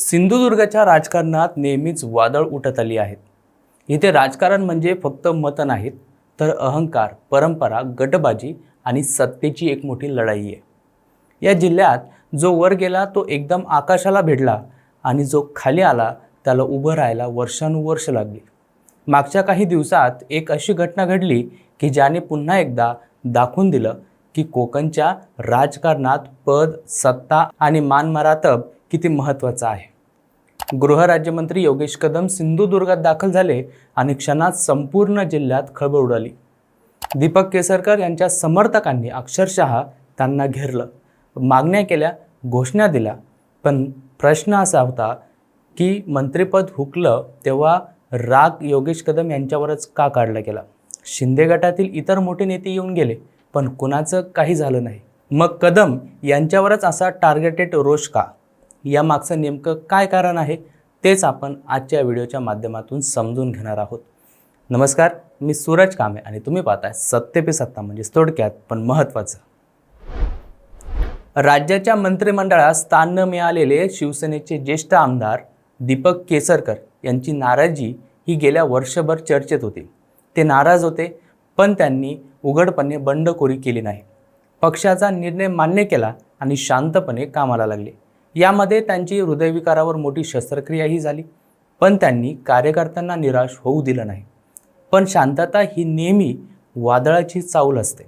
सिंधुदुर्गाच्या राजकारणात नेहमीच वादळ उठत आली आहेत. इथे राजकारण म्हणजे फक्त मतं नाहीत तर अहंकार परंपरा गटबाजी आणि सत्तेची एक मोठी लढाई आहे. या जिल्ह्यात जो वर गेला तो एकदम आकाशाला भिडला आणि जो खाली आला त्याला उभं राहायला वर्षानुवर्ष लागली. मागच्या काही दिवसात एक अशी घटना घडली की ज्याने पुन्हा एकदा दाखवून दिलं की कोकणच्या राजकारणात पद सत्ता आणि मानमरातब किती महत्त्वाचं आहे. गृहराज्यमंत्री योगेश कदम सिंधुदुर्गात दाखल झाले आणि क्षणात संपूर्ण जिल्ह्यात खळबळ उडाली. दीपक केसरकर यांच्या समर्थकांनी अक्षरशः त्यांना घेरलं. मागण्या केल्या घोषणा दिल्या. पण प्रश्न असा होता की मंत्रिपद हुकलं तेव्हा राग योगेश कदम यांच्यावरच का काढला गेला? शिंदे गटातील इतर मोठे नेते येऊन गेले पण कुणाचं काही झालं नाही. मग कदम यांच्यावरच असा टार्गेटेड रोष का? यामागचं नेमकं काय कारण आहे तेच आपण आजच्या व्हिडिओच्या माध्यमातून समजून घेणार आहोत. नमस्कार मी सूरज कामे आणि तुम्ही पाहताय सत्य पे सत्ता म्हणजे थोडक्यात पण महत्त्वाचं. राज्याच्या मंत्रिमंडळात स्थान न मिळालेले शिवसेनेचे ज्येष्ठ आमदार दीपक केसरकर यांची नाराजी ही गेल्या वर्षभर चर्चेत होती. ते नाराज होते पण त्यांनी उघडपणे बंडखोरी केली नाही. पक्षाचा निर्णय मान्य केला आणि शांतपणे कामाला लागले. यामध्ये त्यांची हृदयविकारावर मोठी शस्त्रक्रियाही झाली पण त्यांनी कार्यकर्त्यांना निराश होऊ दिलं नाही. पण शांतता ही नेहमी वादळाची चाऊल असते.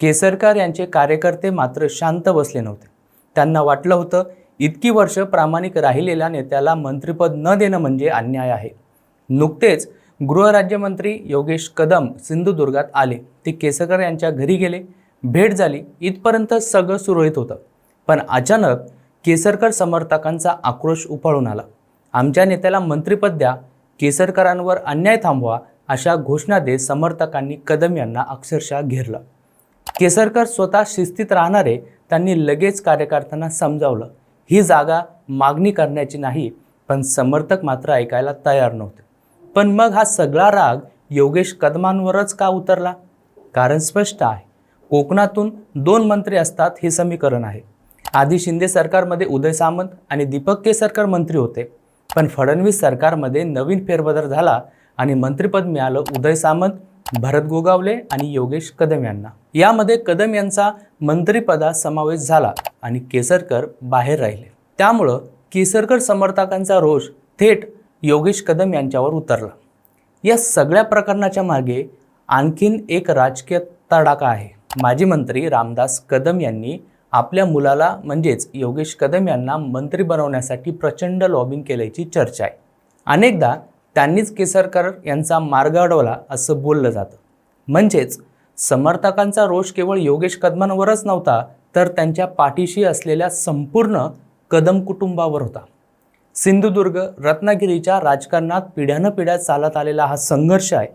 केसरकर यांचे कार्यकर्ते मात्र शांत बसले नव्हते. त्यांना वाटलं होतं इतकी वर्ष प्रामाणिक राहिलेल्या नेत्याला मंत्रिपद न देणं म्हणजे अन्याय आहे. नुकतेच गृहराज्यमंत्री योगेश कदम सिंधुदुर्गात आले. ते केसरकर यांच्या घरी गेले. भेट झाली. इथपर्यंत सगळं सुरळीत होतं. पण अचानक केसरकर समर्थकांचा आक्रोश उफाळून आला. आमच्या नेत्याला मंत्रिपद द्या केसरकरांवर अन्याय थांबवा अशा घोषणा देत समर्थकांनी कदम यांना अक्षरशः घेरलं. केसरकर स्वतः शिस्तीत राहणारे त्यांनी लगेच कार्यकर्त्यांना समजावलं. ही जागा मागणी करण्याची नाही पण समर्थक मात्र ऐकायला तयार नव्हते. पण मग हा सगळा राग योगेश कदमांवरच का उतरला? कारण स्पष्ट आहे कोकणातून दोन मंत्री असतात हे समीकरण आहे. आधी शिंदे सरकारमध्ये उदय सामंत आणि दीपक केसरकर मंत्री होते. पण फडणवीस सरकारमध्ये नवीन फेरबदल झाला आणि मंत्रिपद मिळालं उदय सामंत भरत गोगावले आणि योगेश कदम यांना. यामध्ये कदम यांचा मंत्रिपदात समावेश झाला आणि केसरकर बाहेर राहिले. त्यामुळं केसरकर समर्थकांचा रोष थेट योगेश कदम यांच्यावर उतरला. या सगळ्या प्रकरणाच्या मागे आणखीन एक राजकीय तडाखा आहे. माजी मंत्री रामदास कदम यांनी आपल्या मुलाला म्हणजेच योगेश कदम यांना मंत्री बनवण्यासाठी प्रचंड लॉबिंग केल्याची चर्चा आहे. अनेकदा त्यांनीच केसरकर यांचा मार्ग अडवला असं बोललं जातं. म्हणजेच समर्थकांचा रोष केवळ योगेश कदमांवरच नव्हता तर त्यांच्या पाठीशी असलेल्या संपूर्ण कदम कुटुंबावर होता. सिंधुदुर्ग रत्नागिरीच्या राजकारणात पिढ्यानं पिढ्या चालत आलेला हा संघर्ष आहे.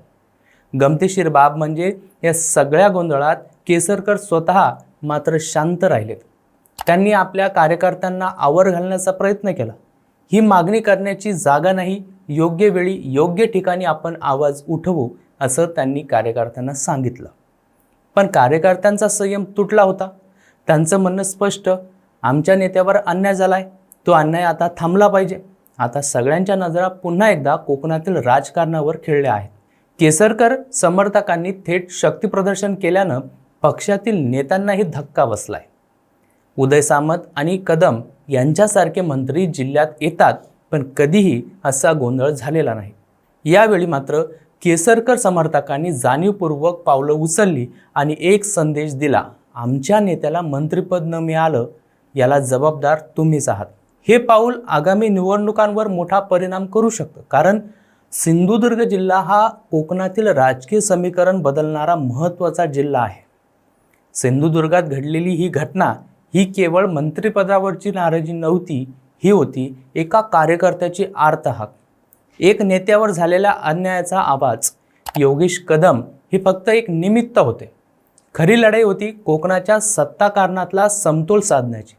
गमतीशीर बाब म्हणजे या सगळ्या गोंधळात केसरकर स्वतः मात्र शांत राहिलेत. त्यांनी आपल्या कार्यकर्त्यांना आवर घालण्याचा प्रयत्न केला. ही मागणी करण्याची जागा नाही योग्य वेळी योग्य ठिकाणी आपण आवाज उठवू असं त्यांनी कार्यकर्त्यांना सांगितलं. पण कार्यकर्त्यांचा संयम तुटला होता. त्यांचं म्हणणं स्पष्ट आमच्या नेत्यावर अन्याय झाला आहे तो अन्याय आता थांबला पाहिजे. आता सगळ्यांच्या नजरा पुन्हा एकदा कोकणातील राजकारणावर खेळल्या आहेत. केसरकर समर्थकांनी थेट शक्तीप्रदर्शन केल्यानं पक्षातील नेत्यांनाही धक्का बसलाय. उदय सामंत आणि कदम यांच्यासारखे मंत्री जिल्ह्यात येतात पण कधीही असा गोंधळ झालेला नाही. यावेळी मात्र केसरकर समर्थकांनी जाणीवपूर्वक पावलं उचलली आणि एक संदेश दिला आमच्या नेत्याला मंत्रिपद न मिळालं याला जबाबदार तुम्हीच आहात. हे पाऊल आगामी निवडणुकांवर मोठा परिणाम करू शकतं कारण सिंधुदुर्ग जिल्हा हा कोकणातील राजकीय समीकरण बदलणारा महत्त्वाचा जिल्हा आहे. सिंधुदुर्गात घडलेली ही घटना ही केवळ मंत्रिपदावरची नाराजी नव्हती ही होती एका कार्यकर्त्याची आर्तहाक. एक नेत्यावर झालेल्या अन्यायाचा आवाज योगेश कदम हे फक्त एक निमित्त होते. खरी लढाई होती कोकणाच्या सत्ताकारणातला समतोल साधण्याची.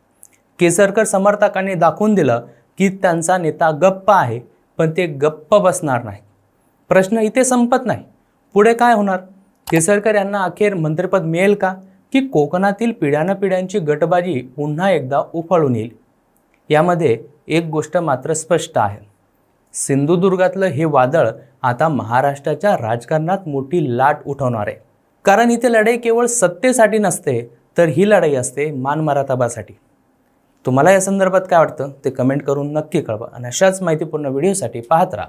केसरकर समर्थकांनी दाखवून दिलं की त्यांचा नेता गप्प आहे पण ते गप्प बसणार नाही. प्रश्न इथे संपत नाही. पुढे काय होणार? केसरकर यांना अखेर मंत्रिपद मिळेल का? की कोकणातील पिढ्यानपिढ्यांची गटबाजी पुन्हा एकदा उफाळून येईल. यामध्ये एक गोष्ट मात्र स्पष्ट आहे. सिंधुदुर्गातलं हे वादळ आता महाराष्ट्राच्या राजकारणात मोठी लाट उठवणार आहे. कारण इथे लढाई केवळ सत्तेसाठी नसते तर ही लढाई असते मानमराताबासाठी तुम्हाला या संदर्भात काय वाटतं ते कमेंट करून नक्की कळवा आणि अशाच माहितीपूर्ण व्हिडिओसाठी पाहत राहा.